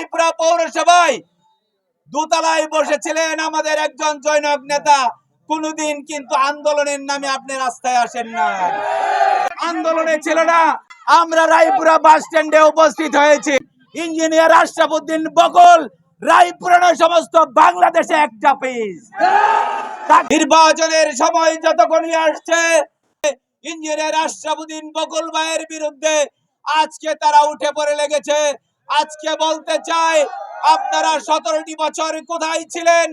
রায়পুরা পৌরসভায় দোতলায় বসেছিলেন আমাদের একজন নেতা। কোনদিন কিন্তু আন্দোলনের নামে আপনি রাস্তায় আসেন না। আন্দোলনে ছিল না, আমরা রায়পুরা বাস স্ট্যান্ডে উপস্থিত হয়েছি। ইঞ্জিনিয়ার আশরাফুদ্দিন বকল সমস্ত বাংলাদেশে একটা পিস নির্বাচনের সময় যতক্ষণই আসছে, ইঞ্জিনিয়ার আশরাফুদ্দিন বকুল ভাইয়ের বিরুদ্ধে আজকে তারা উঠে পড়ে লেগেছে। আজকে বলতে চাই, আপনারা সতেরোটি বছর কোথায় ছিলেন?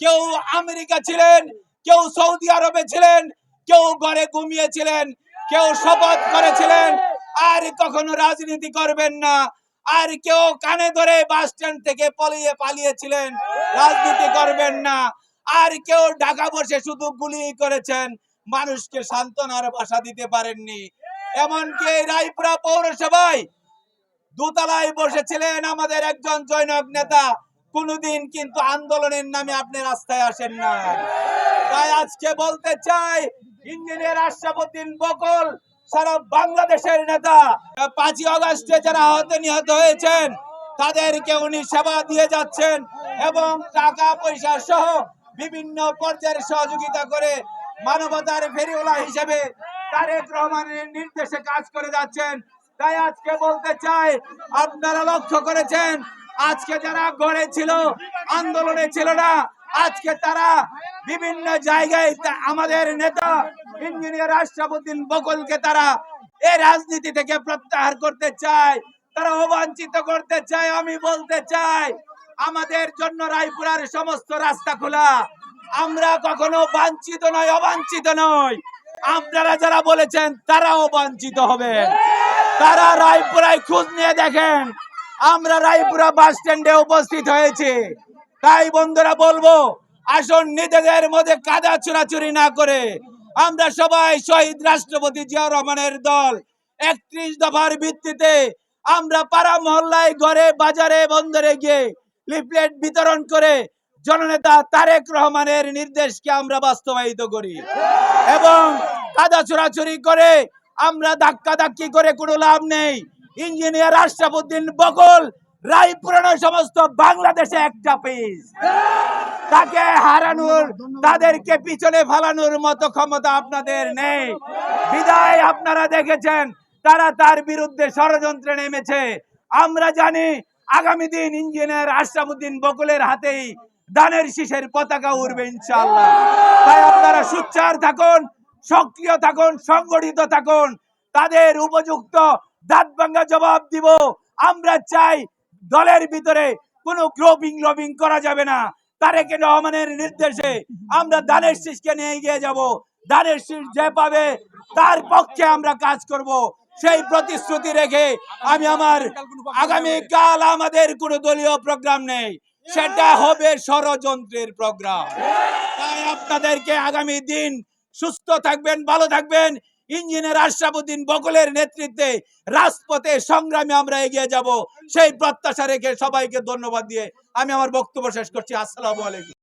কেউ আমেরিকা ছিলেন, কেউ সৌদি আরবে ছিলেন, কেউ ঘরে ঘুমিয়েছিলেন, কেউ শপথ করেছিলেন, আর কখনো রাজনীতি করবেন না। আর কেউ কানে ধরে বাস স্ট্যান্ড থেকে পালিয়ে পালিয়েছিলেন, রাজনীতি করবেন না। আর কেউ ঢাকা বসে শুধু গুলি করেছেন, মানুষকে সান্ত্বনার ভাষা দিতে পারেননি। এমনকি রায়পুরা পৌরসভায় দোতলায় বসেছিলেন আমাদের একজন জৈনক নেতা। কোনদিন কিন্তু আন্দোলনের নামে আপনি রাস্তায় আসেন না। তাই আজকে বলতে চাই, ইঞ্জিনিয়ার আশরাফুদ্দিন বকল, সারা বাংলাদেশের নেতা, পাঁচই অগস্টে যারা আহত নিহত হয়েছেন, তাদেরকে উনি সেবা দিয়ে যাচ্ছেন এবং টাকা পয়সা সহ বিভিন্ন পর্যায়ের সহযোগিতা করে মানবতার ফেরিওয়ালা হিসেবে তারেক রহমানের নির্দেশে কাজ করে যাচ্ছেন। তাই আজকে বলতে চাই, আপনারা লক্ষ্য করেছেন, আজকে যারা গড়ে ছিল, আন্দোলনে ছিল না, আজকে তারা বিভিন্ন জায়গায় আমাদের নেতা ইঞ্জিনিয়ার আশরাফুদ্দিন বকুলকে তারা এই রাজনীতি থেকে প্রত্যাহার করতে চায়, তারা অবাঞ্ছিত করতে চায়, আমি বলতে চাই, আমাদের জন্য রায়পুরার সমস্ত রাস্তা খোলা। আমরা কখনো বাঞ্ছিত নয়, অবাঞ্ছিত নয়। আপনারা যারা বলেছেন, তারাও বাঞ্ছিত হবে তারা রায়পুরায় খোঁজ নিয়ে দেখেন। আমরা রায়পুরা বাস স্ট্যান্ডে উপস্থিত হয়েছি। তাই বন্ধুরা বলব, আসুন নিজেদের মধ্যে কাদা চুরাচুরি না করে আমরা সবাই শহীদ রাষ্ট্রপতি জিয়াউর রহমানের দল। একত্রিশ দফার ভিত্তিতে আমরা পাড়া মহল্লায় ঘরে, বাজারে, বন্দরে গিয়ে লিফলেট বিতরণ করে জননেতা তারেক রহমানের নির্দেশকে আমরা বাস্তবায়িত করি। এবং কাদা চোরাচুরি করে আমরা ধাক্কা ধাক্কি করে কোনো লাভ নেই। ইঞ্জিনিয়ার আশরাফুদ্দিন বকল, রায়পুরানো সমস্ত বাংলাদেশে একটা পিস তাকে হারানোর, তাদেরকে পিছনে ফালানোর মতো ক্ষমতা আপনাদের নেই। বিদায় আপনারা দেখেছেন, তারা তার বিরুদ্ধে ষড়যন্ত্রে নেমেছে। আমরা জানি, আগামী দিন ইঞ্জিনিয়ার আশরাফুদ্দিন বকুলের হাতেই দানের শীষের পতাকা উড়বে ইনশাল্লাহ তাই আপনারা সুচ্চার থাকুন সক্রিয় থাকুন, সংগঠিত থাকুন। তাদের উপযুক্ত দাঁত ভাঙ্গা জবাব দিব। আমরা চাই দলের ভিতরে কোনো গ্রোপিং লবিং করা যাবে না। তারেক রহমানের নির্দেশে আমরা দানের শীষকে নিয়ে গিয়ে যাব। দানের শীষ যে পাবে, তার পক্ষে আমরা কাজ করব। সেই প্রতিশ্রুতি রেখে আমি আমার আগামী কাল আমাদের কোনো দলীয় প্রোগ্রাম নেই। সেটা হবে ষড়যন্ত্রের প্রোগ্রাম। তাই আপনাদেরকে আগামী দিন সুস্থ থাকবেন, ভালো থাকবেন। ইঞ্জিনিয়ার আশরাফুদ্দিন বকলের নেতৃত্বে রাজপথে সংগ্রামে আমরা এগিয়ে যাব। সেই প্রত্যাশা রেখে সবাইকে ধন্যবাদ দিয়ে আমি আমার বক্তব্য শেষ করছি। আসসালামু আলাইকুম।